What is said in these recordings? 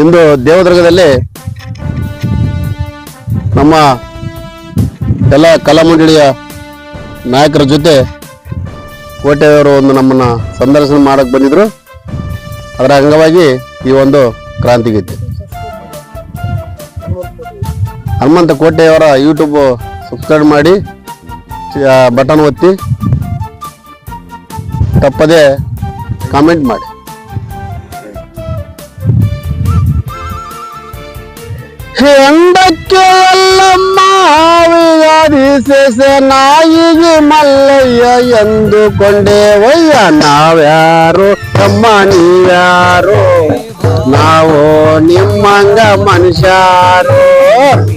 ಇಂದು ದೇವದುರ್ಗದಲ್ಲಿ ನಮ್ಮ ಎಲ್ಲ ಕಲಾ ಮಂಡಳಿಯ ನಾಯಕರ ಜೊತೆ ಕೋಟೆಯವರು ಒಂದು ನಮ್ಮನ್ನು ಸಂದರ್ಶನ ಮಾಡಕ್ಕೆ ಬಂದಿದ್ರು. ಅದರ ಅಂಗವಾಗಿ ಈ ಒಂದು ಕ್ರಾಂತಿಗೀತೆ. ಹನುಮಂತ ಕೋಟೆಯವರ ಯೂಟ್ಯೂಬ್ ಸಬ್ಸ್ಕ್ರೈಬ್ ಮಾಡಿ ಬಟನ್ ಒತ್ತಿ, ತಪ್ಪದೆ ಕಾಮೆಂಟ್ ಮಾಡಿ. ಹೆಂಡಕ್ಕೆ ಎಲ್ಲಮ್ಮ ವಿವಾದಿಸ ನಾಯಿಗೆ ಮಲ್ಲಯ್ಯ ಎಂದುಕೊಂಡೆ ಒಯ್ಯ ನಾವ್ಯಾರು ತಮ್ಮ ನೀವ್ಯಾರು ನಾವು ನಿಮ್ಮಂಗ ಮನುಷ್ಯರು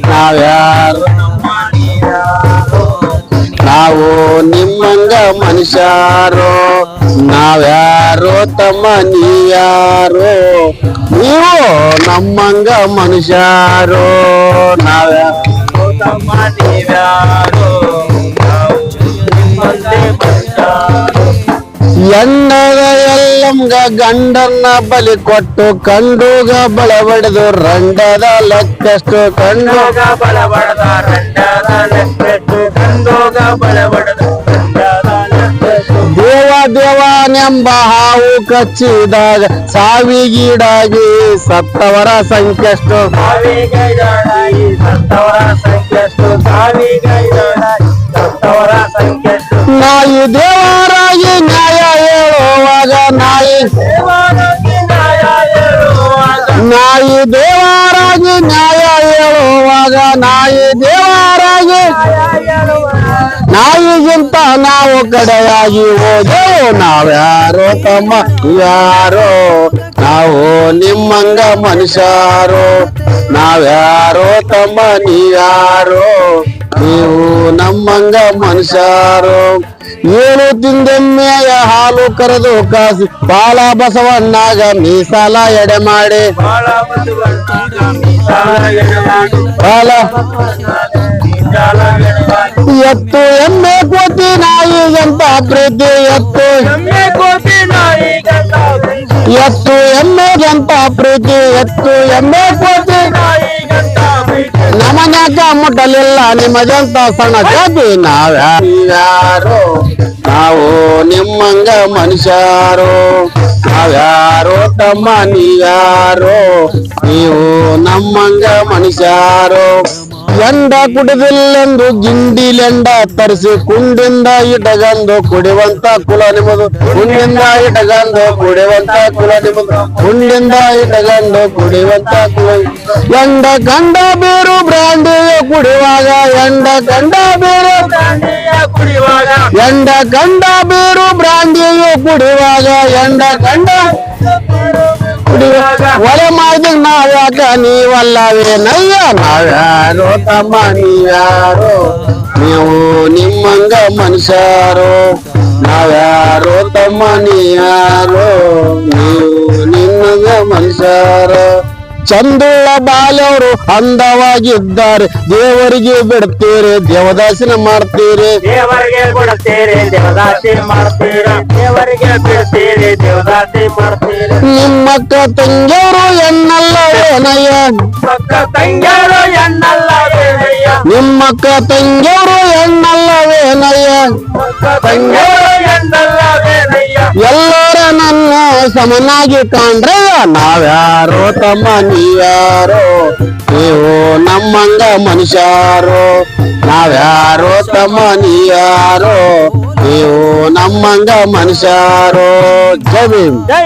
ನಾವ್ಯಾರು ನಾವು ನಿಮ್ಮಂಗ ಮನುಷ್ಯರು ನಾವ್ಯಾರು ತಮ್ಮ ನೀವ್ಯಾರು ನೀವು ನಮ್ಮಂಗ ಮನುಷ್ಯರು ನಾವ್ಯಾರು ತಮ್ಮ ನೀವ್ಯಾರು. ಎಣ್ಣದ ಎಲ್ಲಂಗ ಗಂಡನ್ನ ಬಲಿ ಕೊಟ್ಟು, ಕಂಡುಗ ಬಳಬಡಿದು ರಂಡದ ಲೆಕ್ಕಷ್ಟು, ಕಂಡುಗ ಬಲಬಡದ ರಂಡದ ಲೆಕ್ಕಷ್ಟು, ಕಂಡುಗ ದೇವ ದೇವನೆಂಬ ಹಾವು ಕಚ್ಚಿದಾಗ ಸಾವಿಗೀಡಾಗಿ ಸತ್ತವರ ಸಂಖ್ಯೆಷ್ಟು ಸಾವಿಗೈದಾಡಾಗಿ ಸತ್ತವರ ಸಂಖ್ಯೆಷ್ಟು ಸಾವಿಗೈದಾಡಾಗಿ ಸತ್ತವರ ಸಂಖ್ಯೆಷ್ಟು ನಾಯಿ ದೇವರಾಗಿ ನ್ಯಾಯ ಹೇಳುವಾಗ ನಾಯಿ ದೇವರಾಗಿ ನ್ಯಾಯ ಹೇಳುವಾಗ ನಾಯಿ ದೇವರಾಗಿ ನ್ಯಾಯ ಹೇಳುವಾಗ ನಾಯಿ ದೇವರಾಗಿ, ನಾಯಿಗಿಂತ ನಾವು ಕಡೆಯಾಗಿ ಹೋದೆವು. ನಾವ್ಯಾರೋ ತಮ್ಮ ಯಾರೋ, ನಾವು ನಿಮ್ಮಂಗ ಮನುಷ್ಯರು. ನಾವ್ಯಾರೋ ತಮ್ಮ ನೀವ್ಯಾರೋ, ನೀವು ನಮ್ಮಂಗ ಮನುಷ್ಯರು. ಏಳು ತಿಂದೆಮ್ಮೆಯ ಹಾಲು ಕರೆದು ಕಾಸಿ ಬಾಳ ಬಸವಣ್ಣಾಗ ಮೀಸಾಲ ಎಡೆ ಮಾಡಿ. ಬಾಲ ಎತ್ತು ಎಮ್ಮೆ ಕೋತಿ ನಾಯಿಗಂತ ಪ್ರೀತಿ ಎತ್ತು. ಎತ್ತು ಎಮ್ಮೆಗಂತ ಪ್ರೀತಿ ಎತ್ತು. ಎಮ್ಮೆ ಕೋತಿ ನಾಯಿಗಂತ ಪ್ರೀತಿ ನಮನ್ಯಾಕ ಮುಟ್ಟಲಿಲ್ಲ, ನಿಮ್ಮದಂತ ಸಣ್ಣ ಜಾತಿ ನಾವ್ಯಾರು ನಾವು ನಿಮ್ಮಂಗ ಮನುಷ್ಯರು. ನಾವ್ಯಾರೋ ತಮ್ಮ ನೀವ್ಯಾರೋ? ನೀವು ನಮ್ಮಂಗ ಮನುಷ್ಯರು. ಎಂಡ ಕುಡಿದಿಲ್ಲೆಂದು ಗಿಂಡಿಲೆಂಡ ತರಿಸಿ ಕುಂಡಿಂದ ಇಟಗಂದು ಕುಡಿವಂತ ಕುಲ ನಿಮ್ಮದು ಕುಂಡಿಂದ ಇಟಗಂದು ಕುಡಿವಂತ ಕುಲ ನಿಮ್ಮದು ಕುಂಡಿಂದ ಇಟಗಂದು ಕುಡಿವಂತ ಕುಲ ಎಂಡ ಕಂಡ ಬೇರು ಬ್ರಾಂಡಿಯ ಕುಡಿಯುವಾಗ ಎಂಡ ಕಂಡ ಬೇರು ದಾಂಡಿಯ ಕುಡಿಯುವಾಗ ಎಂಡ ಕಂಡ ಬೇರು ಬ್ರಾಂಡಿಯು ಕುಡಿಯುವಾಗ ಎಂಡ ಕಂಡ ಕುಡಿಯುವಾಗ ಒಲೆ ಮಾಡಿದ ನಾವ್ಯಾಕ ನೀವಲ್ಲವೇನಯ್ಯ ನಾವ್ಯಾರೋ ತಮ್ಮ ನೀವ್ಯಾರೋ ನೀವು ನಿಮ್ಮಂಗ ಮನುಷ್ಯರು ನಾವ್ಯಾರೋ ತಮ್ಮ ನೀವ್ಯಾರೋ ನೀವು ನಿಮ್ಮಂಗ ಮನುಷ್ಯರು ಚಂದುಳ್ಳ ಬಾಲವರು ಅಂದವಾಗಿದ್ದಾರೆ. ದೇವರಿಗೆ ಬಿಡ್ತೀರಿ ದೇವದಾಸನ ಮಾಡ್ತೀರಿ. ದೇವರಿಗೆ ಕೊಡ್ತೀರಿ ದೇವದಾಸಿ ಮಾಡ್ತೀರಿ? ದೇವರಿಗೆ ಬಿಡ್ತೀರಿ ದೇವದಾಸಿ ಮಾಡ್ತೀರ? ನಿಮ್ಮಕ್ಕ ತಂಗಿಯವರು ಎನ್ನಲ್ಲವೇನಯ್ಯ? ಅಕ್ಕ ತಂಗ್ಯಾರು ಎನ್ನಲ್ಲ ವೇಣಯ್ಯ ನಿಮ್ಮಕ್ಕ ತಂಗಿಯವರು ಎನ್ನಲ್ಲವೇನಯ್ಯ? ಅಕ್ಕ ತಂಗ್ಯಾರು ಎನ್ನಲ್ಲ ಎಲ್ಲರ ನನ್ನ ಸಮನಾಗಿ ಕಾಣ್ರಯ್ಯ ನಾವ್ಯಾರೋ ತಮ್ಮ ನೀವ್ಯಾರೋ? ನೀವು ನಮ್ಮಂಗ ಮನುಷ್ಯಾರೋ? ನಾವ್ಯಾರೋ ತಮ್ಮ ನೀವ್ಯಾರೋ? ನೀವು ನಮ್ಮಂಗ ಮನುಷ್ಯಾರೋ? ಜೈ